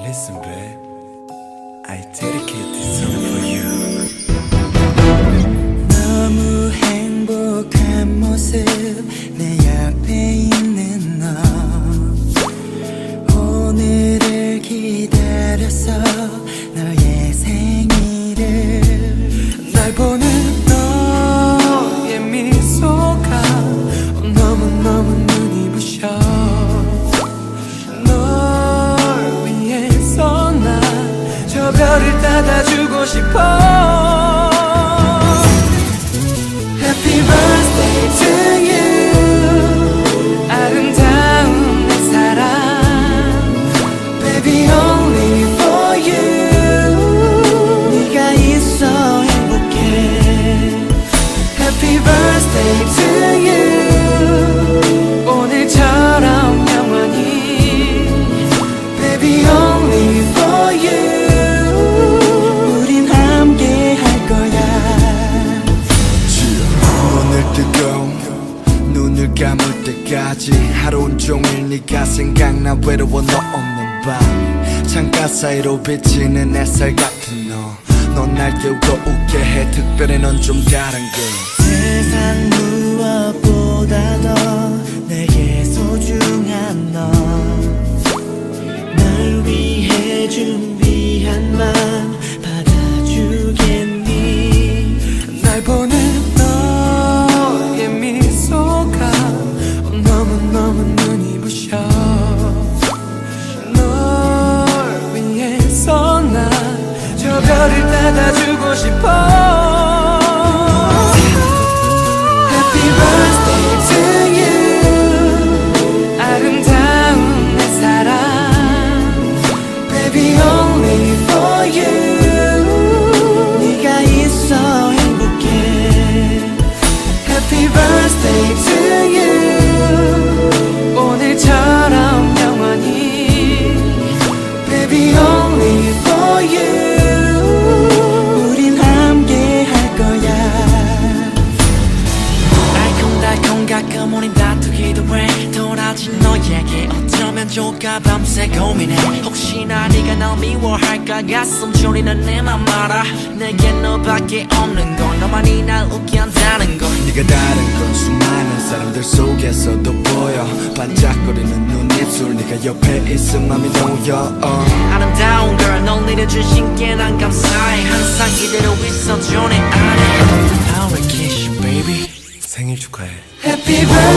Listen, babe. I dedicate this song 별을 닫아주고 싶어 Happy birthday 때까지 하루 종일 네가 생각나 외로워 너 없는 밤. 창가 사이로 비치는 햇살 같은 너. 넌 날 깨우고 웃게 해. 특별히 넌 좀 다른 걸 세상 무엇보다 저 별을 닫아주고 싶어 Happy birthday to you 아름다운 내 사랑 Baby only for you 네가 있어 행복해 Happy birthday to you 다투기도 해 돌아진 너에게 어쩌면 좋을까? 밤새 고민해. 혹시나 네가 날 미워할까? 가슴 졸이는 내맘 알아. 내겐 너밖에 없는 걸 너만이 날 웃게 한다는 걸. 네가 다른 건 수많은 사람들 속에서도 보여. 반짝거리는 눈 입술 네가 옆에 있음 맘이 놓여. uh. 아름다운 걸 널 내려준 신께 난 감사해. 항상 이대로 있어줘 내 안에. I will kiss you baby. 생일 축하해. Happy birthday